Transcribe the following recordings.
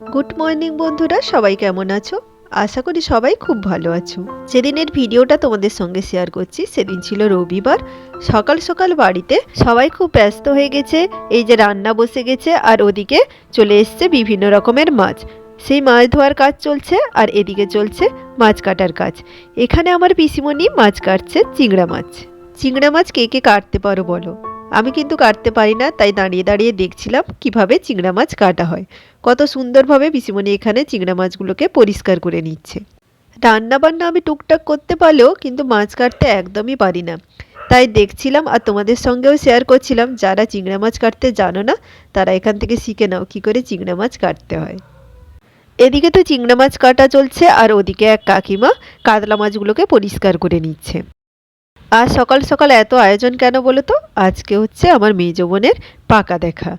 Good morning বন্ধুরা, সবাই কেমন আছো? আশা করি সবাই খুব ভালো আছো। যেদিনের ভিডিওটা তোমাদের সঙ্গে শেয়ার করছি, সেদিন ছিল রবিবার। সকাল সকাল বাড়িতে সবাই খুব ব্যস্ত হয়ে গেছে, এই যে রান্না বসে গেছে, আর ওদিকে চলে এসছে বিভিন্ন রকমের মাছ। সেই মাছ ধোয়ার কাজ চলছে, আর এদিকে চলছে মাছ কাটার কাজ। এখানে আমার পিসিমণি মাছ কাটছে চিংড়া মাছ। চিংড়া মাছ কে কে কাটতে পারো বলো? আমি কিন্তু কাটতে পারি না, তাই দাঁড়িয়ে দাঁড়িয়ে দেখছিলাম কীভাবে চিংড়া মাছ কাটা হয়। কত সুন্দরভাবে পিসিমণি এখানে চিংড়া মাছগুলোকে পরিষ্কার করে নিচ্ছে। রান্না বান্না আমি টুকটাক করতে পারলেও কিন্তু মাছ কাটতে একদমই পারি না। তাই দেখছিলাম আর তোমাদের সঙ্গেও শেয়ার করছিলাম, যারা চিংড়া মাছ কাটতে জানো না, তারা এখান থেকে শিখে নাও কী করে চিংড়া মাছ কাটতে হয়। এদিকে তো চিংড়া মাছ কাটা চলছে, আর ওদিকে এক কাকিমা কাতলা মাছগুলোকে পরিষ্কার করে নিচ্ছে। আজ সকাল সকাল এত আয়োজন কেন বলো তো? আজকে হচ্ছে আমার মেজ বোনের পাকা দেখা।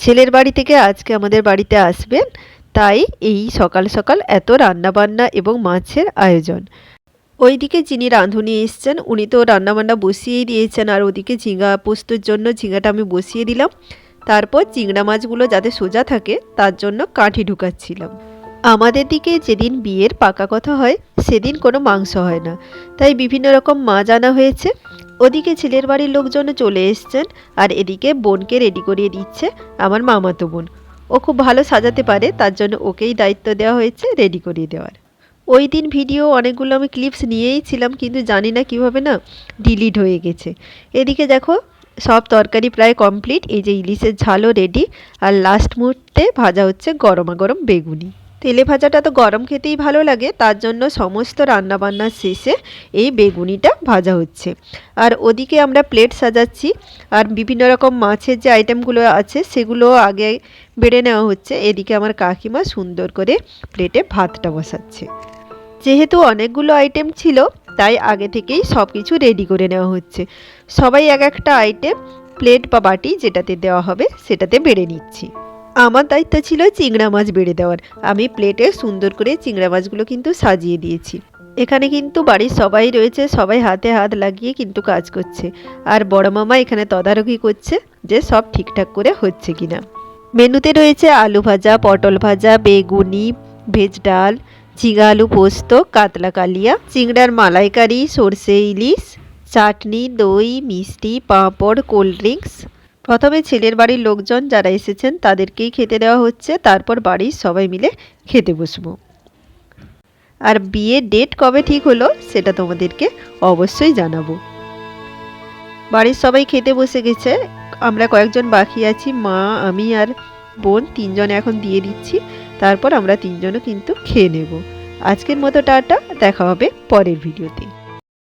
ছেলের বাড়ি থেকে আজকে আমাদের বাড়িতে আসবেন। তাই এই সকাল সকাল এত রান্না বান্না এবং মাছের আয়োজন। ওইদিকে যিনি রাঁধুনি এসছেন, উনি তো রান্নাবান্না বসিয়েই দিয়েছেন। আর ওদিকে ঝিঙা পোস্তর জন্য ঝিঙাটা আমি বসিয়ে দিলাম। তারপর চিংড়া মাছগুলো যাতে সোজা থাকে, তার জন্য কাঠি ঢুকাচ্ছিলাম। আমাদের দিকে যেদিন বিয়ের পাকা কথা হয়, সেদিন কোনো মাংস হয় না। তাই বিভিন্ন রকম মাছ আনা হয়েছে। ওদিকে ছেলের বাড়ির লোকজন চলে এসছেন আর এদিকে বোনকে রেডি করিয়ে দিচ্ছে আমার মামাতো বোন। ও খুব ভালো সাজাতে পারে, তার জন্য ওকেই দায়িত্ব দেওয়া হয়েছে রেডি করিয়ে দেওয়ার। ওই দিন ভিডিও অনেকগুলো আমি ক্লিপস নিয়েই ছিলাম, কিন্তু জানি না কীভাবে না ডিলিট হয়ে গেছে। এদিকে দেখো, সব তরকারি প্রায় কমপ্লিট এই যে ইলিশের ঝালও রেডি আর লাস্ট মুহূর্তে ভাজা হচ্ছে গরমা গরম বেগুনি। তেলে ভাজাটা তো গরম খেতেই ভালো লাগে, তার জন্য সমস্ত রান্নাবান্নার শেষে এই বেগুনিটা ভাজা হচ্ছে। আর ওদিকে আমরা প্লেট সাজাচ্ছি, আর বিভিন্ন রকম মাছের যে আইটেমগুলো আছে সেগুলো আগে বেড়ে নেওয়া হচ্ছে। এদিকে আমার কাকিমা সুন্দর করে প্লেটে ভাতটা বসাচ্ছে। যেহেতু অনেকগুলো আইটেম ছিল, তাই আগে থেকেই সব কিছু রেডি করে নেওয়া হচ্ছে। সবাই এক একটা আইটেম, প্লেট বা বাটি যেটাতে দেওয়া হবে সেটাতে বেড়ে নিচ্ছি। আমার দায়িত্ব ছিল চিংড়া মাছ বেড়ে দেওয়ার। আমি প্লেটে সুন্দর করে চিংড়া মাছগুলো কিন্তু সাজিয়ে দিয়েছি। এখানে কিন্তু বাড়ির সবাই রয়েছে, সবাই হাতে হাত লাগিয়ে কিন্তু কাজ করছে। আর বড় মামা এখানে তদারকি করছে যে সব ঠিকঠাক করে হচ্ছে কিনা। মেনুতে রয়েছে আলু ভাজা, পটল ভাজা, বেগুনি, ভেজ ডাল, ঝিঙা আলু পোস্ত, কাতলা কালিয়া, চিংড়ার মালাইকারি, সর্ষে ইলিশ, চাটনি, দই, মিষ্টি, পাঁপড়, কোল্ড ড্রিঙ্কস প্রথমে ছেলের বাড়ির লোকজন যারা এসেছেন তাদেরকেই খেতে দেওয়া হচ্ছে, তারপর বাড়ির সবাই মিলে খেতে বসবো। আর বিয়ের ডেট কবে ঠিক হলো সেটা তোমাদেরকে অবশ্যই জানাব। বাড়ির সবাই খেতে বসে গেছে, আমরা কয়েকজন বাকি আছি, মা, আমি আর বোন, তিনজন এখন দিয়ে দিচ্ছি, তারপর আমরা তিনজনও কিন্তু খেয়ে নেব। আজকের মতো টাটা, দেখা হবে পরের ভিডিওতে।